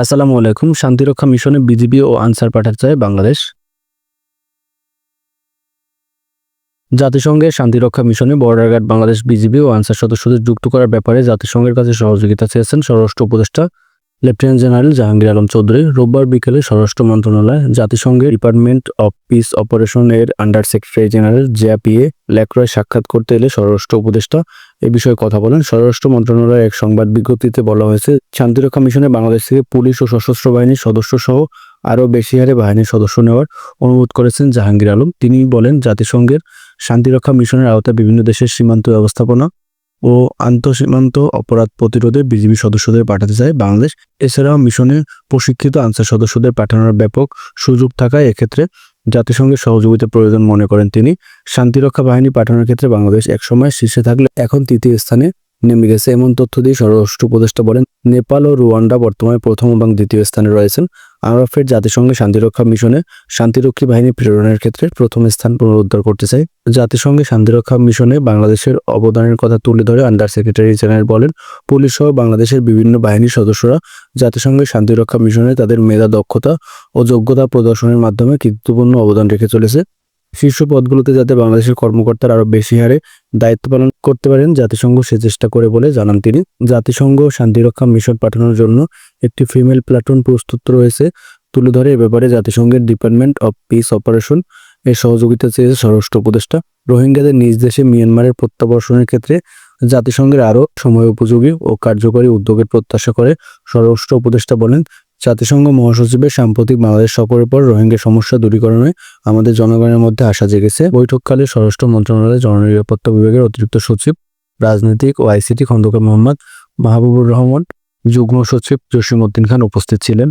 আসসালামু আলাইকুম। শান্তিরক্ষা মিশনে বিজিবি ও আনসার পাঠাতে চায় বাংলাদেশ। জাতিসংঘের শান্তিরক্ষা মিশনে বর্ডার গার্ড বাংলাদেশ বিজিবি ও আনসার সদস্যদের যুক্ত করার ব্যাপারে জাতিসংঘের কাছে সহযোগিতা চেয়েছেন স্বরাষ্ট্র উপদেষ্টা লেফটেন্যান্ট জেনারেল জাহাঙ্গীর আলম চৌধুরী, রোববার বিকেলে স্বরাষ্ট্র মন্ত্রণালয়, জাতিসংঘের ডিপার্টমেন্ট অফ পিস অপারেশন এর under secretary general Jean Pierre Lacroix সাক্ষাৎ করতে এলে স্বরাষ্ট্র উপদেষ্টা এ বিষয়ে কথা বলেন। স্বরাষ্ট্র মন্ত্রণালয়ের এক সংবাদ বিজ্ঞপ্তিতে বলা হয়েছে শান্তিরক্ষা মিশনে বাংলাদেশ থেকে পুলিশ ও সশস্ত্র বাহিনীর সদস্য সহ আরও বেশি হারে বাহিনীর সদস্য নেওয়ার অনুরোধ করেছেন জাহাঙ্গীর আলম। তিনি বলেন, জাতিসংঘের শান্তিরক্ষা মিশনের আওতায় বিভিন্ন দেশের সীমান্ত ব্যবস্থাপনা ও আন্তঃসীমান্ত অপরাধ প্রতিরোধে বিজিবি সদস্যদের পাঠাতে চায় বাংলাদেশ। এছাড়াও মিশনে প্রশিক্ষিত আনসার সদস্যদের পাঠানোর ব্যাপক সুযোগ থাকায় এক্ষেত্রে জাতিসংঘের সহযোগিতা প্রয়োজন মনে করেন তিনি। শান্তিরক্ষা বাহিনী পাঠানোর ক্ষেত্রে বাংলাদেশ একসময় শীর্ষে থাকলে এখন তৃতীয় স্থানে নেমে গেছে। এমন তথ্য দিয়ে স্বরাষ্ট্র উপদেষ্টা বলেন, নেপাল ও রুয়ান্ডা বর্তমানে প্রথম এবং দ্বিতীয় স্থানে রয়েছেন। আরফের জাতিসংঘের শান্তিরক্ষা মিশনে শান্তিরক্ষী বাহিনী প্রেরণের ক্ষেত্রে প্রথম স্থান পুনরুদ্ধার করতে চাই জাতিসংঘের শান্তিরক্ষা মিশনে বাংলাদেশের অবদানের কথা তুলে ধরে আন্ডার সেক্রেটারি জেনারেল বলেন পুলিশ সহ বাংলাদেশের বিভিন্ন বাহিনীর সদস্যরা জাতিসংঘের শান্তিরক্ষা মিশনে তাদের মেধা, দক্ষতা ও যোগ্যতা প্রদর্শনের মাধ্যমে কৃতিত্বপূর্ণ অবদান রেখে চলেছে। শীর্ষ পদগুলোতে যাতে বাংলাদেশের কর্মকর্তারা আরও বেশি হারে দায়িত্ব পালন করতে পারেন, জাতিসংঘ সে চেষ্টা করে বলে জানান তিনি। জাতিসংঘ শান্তিরক্ষা মিশন পাঠানোর জন্য একটি ফিমেল প্ল্যাটুন প্রস্তুত রয়েছে। তুলে ধরে এ ব্যাপারে জাতিসংঘের ডিপার্টমেন্ট অফ পিস অপারেশন এর সহযোগিতা চেয়েছে স্বরাষ্ট্র উপদেষ্টা। রোহিঙ্গাদের নিজ দেশে মিয়ানমারের প্রত্যাবর্ষণের ক্ষেত্রে জাতিসংঘের আরও সময় উপযোগী ও কার্যকরী উদ্যোগের প্রত্যাশা করে স্বরাষ্ট্র উপদেষ্টা বলেন জাতিসংঘ মহাসচিবের সাম্প্রতিক বাংলাদেশ সফরের পর রোহিঙ্গা সমস্যা দূরীকরণে আমাদের জনগণের মধ্যে আশা জেগেছে। বৈঠককালে স্বরাষ্ট্র মন্ত্রণালয়ের জননিরাপত্তা বিভাগের অতিরিক্ত সচিব, রাজনৈতিক ও আইসিটি খন্দকার মোহাম্মদ মাহবুবুর রহমান, যুগ্ম সচিব জসিম উদ্দিন খান উপস্থিত ছিলেন।